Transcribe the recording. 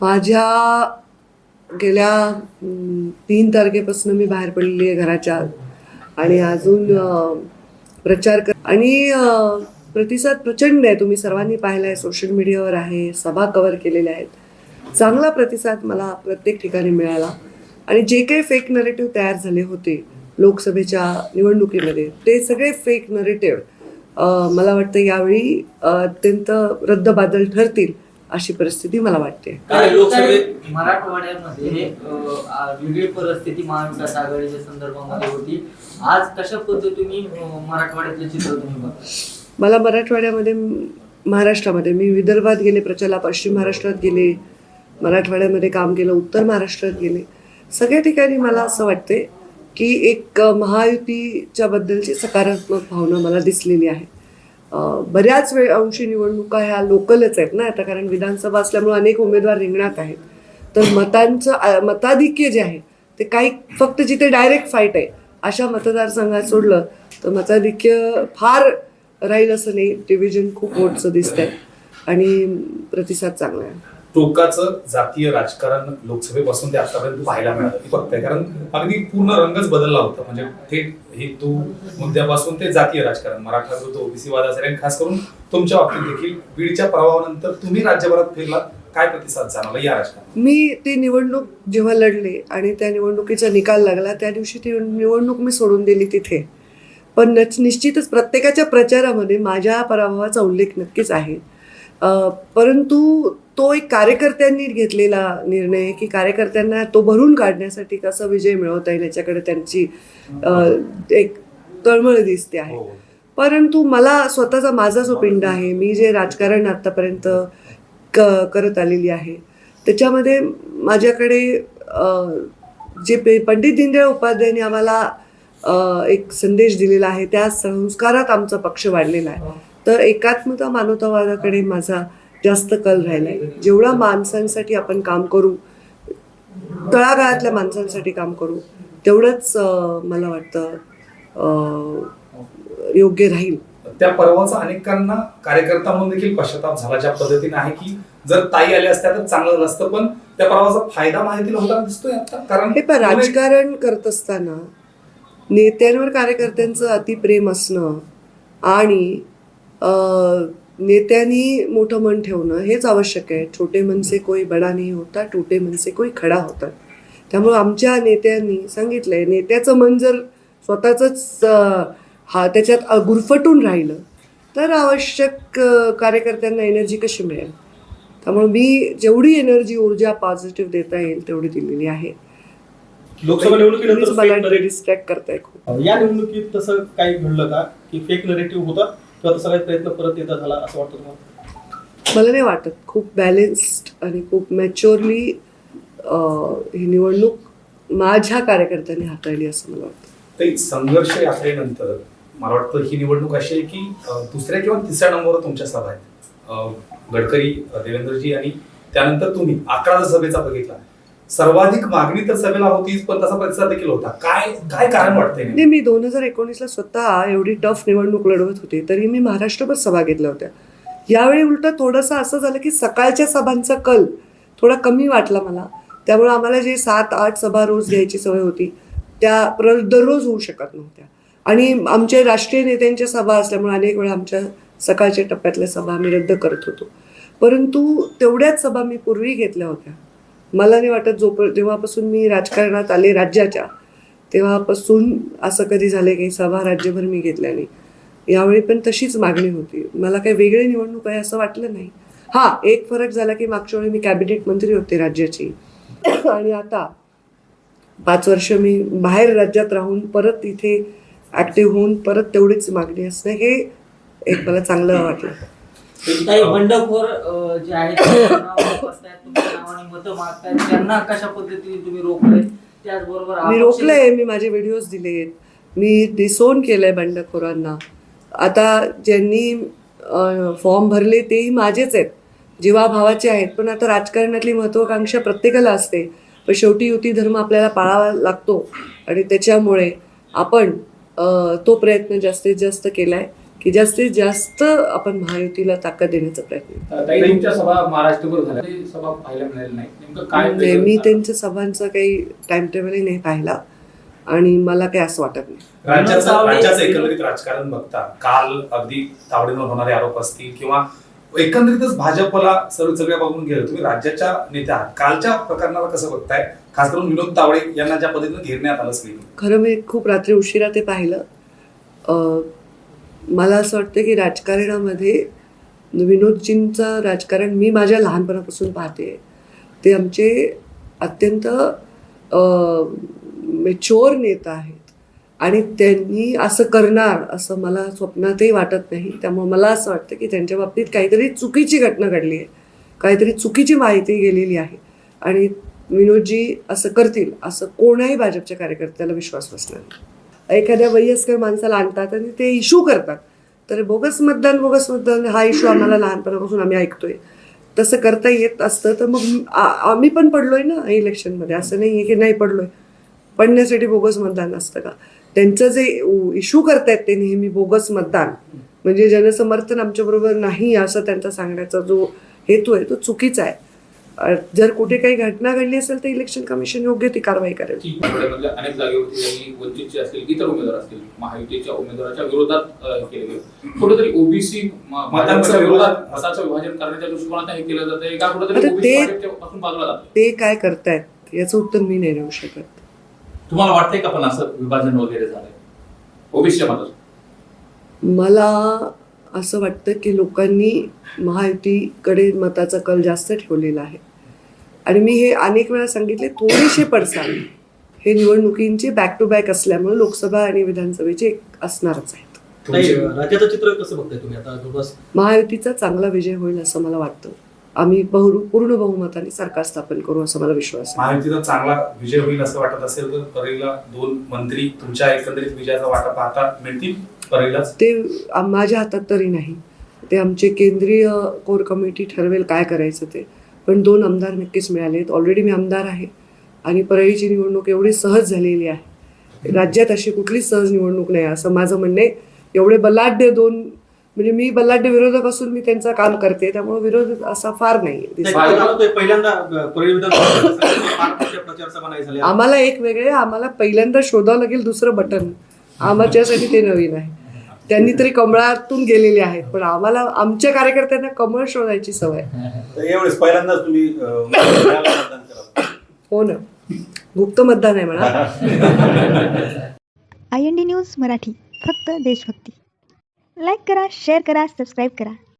माझ्या गेल्या तीन तारखेपासून मी बाहेर पडलेली आहे घराच्या. आणि अजून प्रचार कर आणि प्रतिसाद प्रचंड आहे. तुम्ही सर्वांनी पाहिला आहे सोशल मीडियावर आहे सभा कव्हर केलेल्या आहेत. चांगला प्रतिसाद मला प्रत्येक ठिकाणी मिळाला. आणि जे काही फेक नरेटिव्ह तयार झाले होते लोकसभेच्या निवडणुकीमध्ये ते सगळे फेक नरेटिव्ह मला वाटतं यावेळी अत्यंत रद्दबादल ठरतील. अशी परिस्थिती मला वाटते. काय लोकसभेत? मराठवाड्यामध्ये अं, आ, वेगळी परिस्थिती महाविकास आघाडीच्या संदर्भामध्ये होती. आज कशा पद्धतीने अं, मराठवाड्यातलं चित्र तुम्ही बघता? मला मराठवाड्यामध्ये महाराष्ट्रामध्ये मी विदर्भात गेले प्रचाला पश्चिम महाराष्ट्रात गेले मराठवाड्यामध्ये काम केलं उत्तर महाराष्ट्रात गेले. सगळ्या ठिकाणी मला असं वाटते की एक महायुतीच्या बद्दलची सकारात्मक भावना मला दिसलेली आहे. बऱ्याच वेळ अंशी निवडणुका ह्या लोकलच आहेत ना आता कारण विधानसभा असल्यामुळे अनेक उमेदवार रिंगणात आहेत. तर मतांचं मताधिक्य जे आहे ते काही फक्त जिथे डायरेक्ट फाईट आहे अशा मतदारसंघात सोडलं तर मताधिक्य फार राहील असं नाही. डिव्हिजन खूप मोठचं दिसतंय. आणि प्रतिसाद चांगला आहे. टोकाचं जातीय राजकारण लोकसभेपासून ते आतापर्यंत पाहायला मिळालं. हे बघताय. कारण अगदी पूर्ण रंगच बदलला होता. म्हणजे थेट हिंदू मुद्द्यापासून ते जातीय राजकारण. मराठा विरुद्ध ओबीसी वाद असेल आणि खास करून तुमच्या बाबतीत देखील बीडच्या प्रभावानंतर तुम्ही राज्यभरात फिरला काय प्रतिसाद जाणवला या राजकारणात? मी ती निवडणूक जेव्हा लढले आणि त्या निवडणुकीचा निकाल लागला त्या दिवशी ती निवडणूक मी सोडून दिली तिथे. पण नच- निश्चितच प्रत्येकाच्या प्रचारामध्ये माझ्या पराभवाचा उल्लेख नक्कीच आहे. परंतु तो एक कार्यकर्त्यांनी घेतलेला निर्णय की कार्यकर्त्यांना तो भरून काढण्यासाठी कसा विजय मिळवता येईल याच्याकडे त्यांची एक तळमळ दिसते आहे हो. परंतु मला स्वतःचा माझा जो पिंड आहे मी जे राजकारण आतापर्यंत क करत आलेली आहे त्याच्यामध्ये माझ्याकडे जे पे पंडित दीनदयाळ उपाध्यायांनी आम्हाला एक संदेश दिलेला आहे त्या संस्कारात आमचा पक्ष वाढलेला आहे तर एकात्मता मानवतावादाकडे माझा जास्त कल राहिला आहे जेवढा माणसांसाठी आपण काम करू तळागाळातल्या माणसांसाठी काम करू तेवढंच मला वाटतं योग्य राहील. त्या पर्वाचा अनेकांना कार्यकर्ता म्हणून देखील पश्चाताप झाला ज्या पद्धतीने आहे की जर ताई आल्या असत्या तर चांगलं नसतं पण त्या पर्वाचा फायदा माहितीला होताना दिसतोय आता कारण हे पण राजकारण करत असताना नेत्यांवर कार्यकर्त्यांचं अतिप्रेम असणं आणि नेत्यांनी मोठं मन ठेवणं हेच आवश्यक आहे. छोटे मनसे कोई बडा नाही होता टोटे मनसे कोई खडा होता त्यामुळं आमच्या नेत्यांनी सांगितलंय नेत्याचं मन जर स्वतःच हा त्याच्यात गुरफटून राहिलं तर आवश्यक कार्यकर्त्यांना एनर्जी कशी मिळेल? त्यामुळे मी जेवढी एनर्जी ऊर्जा पॉझिटिव्ह देता येईल तेवढी दिलेली आहे. लोकसभा निवडणुकीनंतर मला डिस्ट्रॅक्ट करताय खूप. या निवडणुकीत तसं काही घडलं का? की फेक नरेटिव्ह होता? किंवा काही प्रयत्न परत येता झाला असं वाटतं तुम्हाला? मला नाही वाटत. खूप बॅलेन्स्ड आणि खूप मॅच्युअरली ही निवडणूक माझ्या कार्यकर्त्यांनी हाताळली असं मला वाटतं. ते संघर्ष यात्रेनंतर मला वाटतं ही निवडणूक अशी आहे की अं, दुसऱ्या किंवा तिसऱ्या नंबरवर तुमच्या सभा आहेत. अं, गडकरी अं, देवेंद्रजी आणि त्यानंतर तुम्ही अकरा जर सभेचा बघितला. सर्वाधिक मागणी तर सभेला होतीच पण तसा प्रतिसाद देखील होता. काय काय कारण वाटतंय नाही मी दोन हजार एकोणीसला स्वतः एवढी टफ निवडणूक लढवत होती तरी मी महाराष्ट्रभर सभा घेतल्या होत्या. यावेळी उलट थोडंसं असं झालं की सकाळच्या सभांचा कल थोडा कमी वाटला मला. त्यामुळे आम्हाला जे सात आठ सभा रोज घ्यायची सवय होती त्या प्र दररोज होऊ शकत नव्हत्या. आणि आमच्या राष्ट्रीय नेत्यांच्या सभा असल्यामुळे अनेक वेळा आमच्या सकाळच्या टप्प्यातल्या सभा आम्ही रद्द करत होतो. परंतु तेवढ्याच सभा मी पूर्वी घेतल्या होत्या. मला नाही वाटत जोप जेव्हापासून मी राजकारणात आले राज्याच्या तेव्हापासून असं कधी झालं की सभा राज्यभर मी घेतल्या नाही यावेळी पण तशीच मागणी होती. मला काही वेगळी निवडणूक आहे असं वाटलं नाही. हा एक फरक झाला की मागच्या वेळी मी कॅबिनेट मंत्री होते राज्याची. आणि आता पाच वर्ष मी बाहेर राज्यात राहून परत इथे ॲक्टिव्ह होऊन परत तेवढीच मागणी असणं हे एक मला चांगलं वाटलं. काही बंडखोर अं, जे आहेत त्यांना वापस आहेत, तुमच्या नावाने मतं मागतायत. त्यांना कशा पद्धतीने तुम्ही रोखले त्याचबरोबर मी अपक्ष- रोखलंय मी माझे व्हिडिओज दिलेत. मी डिसोन केलंय बंडखोरांना. आता ज्यांनी फॉर्म भरले तेही माझेच आहेत. जीवाभावाचे आहेत. पण आता राजकारणातली महत्वाकांक्षा प्रत्येकाला असते. पण शेवटी युती धर्म आपल्याला पाळावा लागतो. आणि त्याच्यामुळे आपण अ, तो प्रयत्न जास्तीत जास्त केलाय. की जास्तीत जास्त आपण महायुतीला ताकद देण्याचा प्रयत्न सभा महाराष्ट्रभर झाल्या. तरी सभा पाहायला मिळाली नाही. नेमकं काय नाही, मी वेगळं- त्यांच्या सभांचं काही टाइम टेबलही नाही पाहिला. आणि मला काही असं वाटत नाही. एकंदरीत राजकारण बघता काल अगदी तावडीवर होणारे आरोप असतील किंवा एकंदरीतच भाजपला सर्व सगळ्या बघून गेलं तुम्ही राज्याच्या नेत्या आहात. कालच्या प्रकरणाला कसं बघताय? खास करून विनोद तावडे यांना ज्या पद्धतीने घेरण्यात आलं खरं मी खूप रात्री उशिरा ते पाहिलं. अं, मला असं वाटतं की राजकारणामध्ये विनोदजींचं राजकारण मी माझ्या लहानपणापासून पाहते. ते आमचे अत्यंत मेच्युअर नेता आहेत. आणि त्यांनी असं करणार असं मला स्वप्नातही वाटत नाही. त्यामुळे मला असं वाटतं की त्यांच्या बाबतीत काहीतरी चुकीची घटना घडली आहे. काहीतरी चुकीची माहिती गेलेली आहे. आणि विनोदजी असं करतील असं कोणाही भाजपच्या कार्यकर्त्याला विश्वास बसणार नाही. एखाद्या वयस्कर माणसाला आणतात आणि ते इशू करतात. तर बोगस मतदान बोगस मतदान हा इश्यू आम्हाला लहानपणापासून आम्ही ऐकतोय. तसं करता येत असतं तर मग आ- आम्ही पण पडलोय ना इलेक्शनमध्ये. असं नाही आहे की नाही पडलोय. पडण्यासाठी बोगस मतदान असतं का? त्यांचं जे इशू करतायत ते नेहमी बोगस मतदान. म्हणजे जनसमर्थन आमच्याबरोबर नाही असं त्यांचा सांगण्याचा जो हेतू आहे तो चुकीचा आहे. जर कुठे काही घटना घडली असेल तर इलेक्शन कमिशन योग्य ती कारवाई करेल. अनेक जागेवरती त्यांनी वंचितचे असतील इतर उमेदवार असतील महायुतीच्या उमेदवाराच्या विरोधात केले कुठेतरी ओबीसी मतांचं विरोधात विभाजन- मताचं विभाजन करण्याच्या दृष्टिकोनात हे केलं जातंय का? कुठेतरी ओबीसी ते- भाजपच्या पासून बाजूला जातं ते काय करतायत याचं उत्तर मी नाही देऊ शकत. तुम्हाला वाटतंय का पण असं विभाजन वगैरे झालंय? ओबीसीच्या मतात मला असं वाटतं की लोकांनी महायुतीकडे मताचा कल जास्त ठेवलेला आहे. आणि मी हे अनेक वेळा सांगितले थोडेसे पडसाद. हे निवडणुकींचे बॅक टू बॅक असल्यामुळे लोकसभा आणि विधानसभेचे एक असणारच आहेत. ताई, तुमचे- राज्याचं चित्र कसं बघताय तुम्ही? आता जवळपास महायुतीचा चांगला विजय होईल असं मला वाटतं. आम्ही बहु पूर्ण बहुमताने सरकार स्थापन करू असा मला विश्वास आहे. महायुतीचा चांगला विजय होईल असं वाटत असेल तर परळीला दोन मंत्री तुमच्या एकंदरीत विजयाचा वाटा पाहता मिळतील? ते माझ्या हातात तरी नाही. ते आमचे केंद्रीय कोर कमिटी ठरवेल काय करायचं ते. पण दोन आमदार नक्कीच मिळाले आहेत ऑलरेडी मी आमदार आहे. आणि परळीची निवडणूक एवढी सहज झालेली आहे. राज्यात अशी कुठलीच सहज निवडणूक नाही. असं माझं म्हणणं आहे. एवढे बलाढ्य दोन म्हणजे मी बलाढ्य विरोधक असून मी त्यांचं काम करते. त्यामुळे विरोध असा फार नाही. आम्हाला एक वेगळे आम्हाला पहिल्यांदा शोधावं लागेल दुसरं बटन. आमच्यासाठी ते नवीन आहे. त्यांनी तरी कमळातून गेलेले आहेत. पण आम्हाला आमच्या कार्यकर्त्यांना कमळ शोधायची सवय. यावेळेस पहिल्यांदाच तुम्ही हो ना. गुप्त मतदान आहे म्हणा. I N D news Marathi. फक्त देशभक्ती. लाईक करा शेअर करा सबस्क्राईब करा.